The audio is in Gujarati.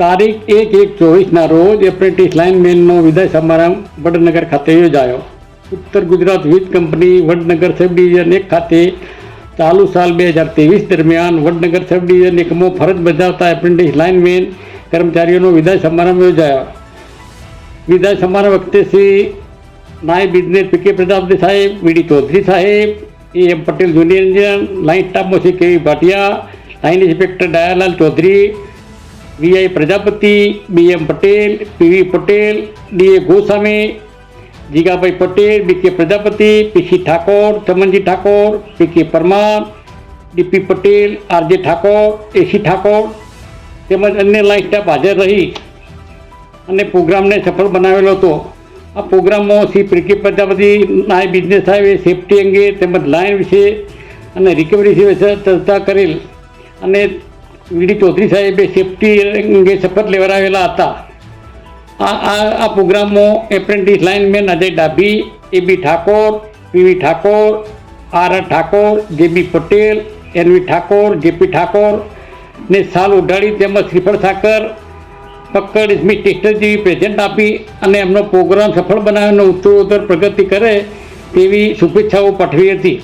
તારીખ એક એક ચોવીસના રોજ એપ્રેન્ટિસ લાઇનમેનનો વિદાય સમારંભ વડનગર ખાતે યોજાયો. ઉત્તર ગુજરાત વીજ કંપની વડનગર સબ ડિવિઝન એક ખાતે ચાલુ સાલ બે હજાર ત્રેવીસ દરમિયાન વડનગર સબ ડિવિઝન એકમો ફરજ બજાવતા એપ્રેન્ટિસ લાઇનમેન કર્મચારીઓનો વિદાય સમારંભ યોજાયો. વિદાય સમારંભ વખતે શ્રી નાયબ ઇજનેર પી કે પ્રજાપતિ સાહેબ વીડી ચૌધરી સાહેબ A M Patel junior engineer line સ્ટાફમાં Shri K V Bhatia line inspector Dayalal Chaudhary V I Prajapati B M Patel, P V Patel, D A Goswami, Jigabhai Patel B K Prajapati, P C Thakor Chamanji Thakor P K Parmar, D P Patel, R J Thakor, A C Thakor તેમજ અન્ય લાઇન સ્ટાફ હાજર રહી અને પ્રોગ્રામને સફળ બનાવેલો હતો. આ પ્રોગ્રામમાં શ્રી પ્રિકી પ્રજાપતિ નાય બિઝનેસ સાહેબે સેફટી અંગે તેમજ લાઇન વિશે અને રિકવરી વિશે ચર્ચા કરેલ અને વીડી ચૌધરી સાહેબે સેફટી અંગે શપથ લેવડાવેલા હતા. આ આ આ પ્રોગ્રામમાં apprentice lineman Ajay Dabhi, A B Thakor P V Thakor, R R Thakor, J B Patel N V Thakor J P Thakor ને સાલ ઉઢાડી તેમજ શ્રીફળ સાકર, પક્કડ સ્મિત ટેસ્ટર જેવી પ્રેઝન્ટ આપી અને એમનો પ્રોગ્રામ સફળ બનાવીને ઉત્તરોત્તર પ્રગતિ કરે તેવી શુભેચ્છાઓ પાઠવી હતી.